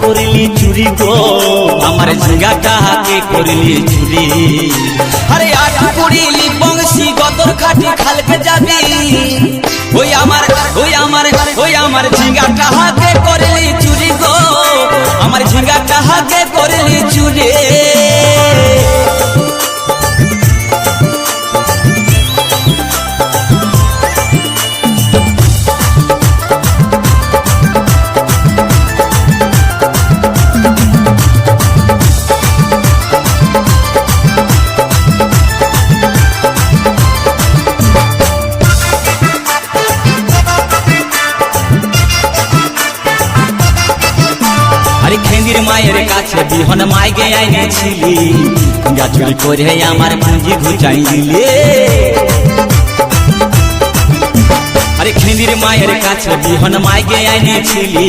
করলি চুরি গো। আমার ঝিঙ্গা কাহাকে করলি চুরি? আরে আট করিলি বংশী, গদর খাটি খালকে যাবি। ওই আমার ওই আমার ওই আমার ঝিঙ্গা কাহাকে করলি চুরি গো? আমার ঝিঙ্গা কাহাকে করলি চুরি? আরে মায়ের কাছে বিহন মাইকে আইনেছিলি গাছুরি করে আমার পুঁজি ঘুচাই দিলে আরে খেন্দির মায়ের কাছে বিহন মাইকে আইনেছিলি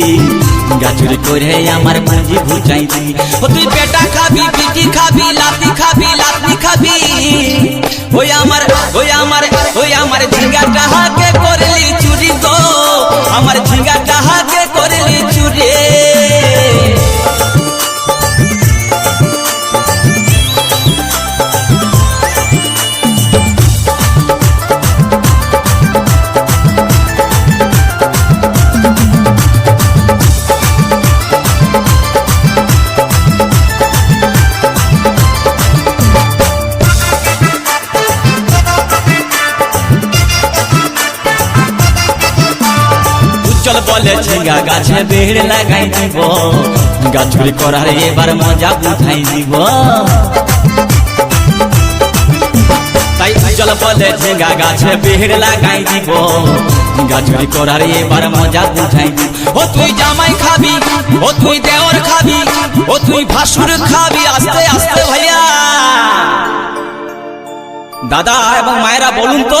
গাছুরি করে আমার পুঁজি ঘুচাই দিলি ও তুই পেটা খাবি, পিটি খাবি লাতি খাবি লাতি খাবি। ওই আমার ওই আমার ওই আমার ঝিঙ্গা টাহাকে করলি চুরি গো আমার উজ্জ্বল বলে ঝিঙ্গা গাছে বেড় লাগাই দিব। গাছুরি করার এবার মজা বুঝাই দিব? উজ্জ্বল বলে ঝিঙ্গা গাছে বেড় লাগাই দিব। গাছুরি করার এবার মজা বুঝাই দিব? ও তুই জামাই খাবি, ও তুই দেওর খাবি, ও তুই ভাসুর খাবি, আস্তে আস্তে ভাইয়া। দাদা এবং মায়েরা বলুন তো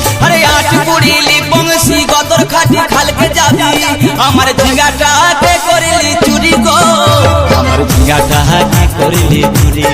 কুড়িলি বংশী গদর খাটি খালকে যাবি। আমার ঝিঙ্গাটা হাতে করলি চুরি গো। আমার ঝিঙ্গাটা করলি চুরি।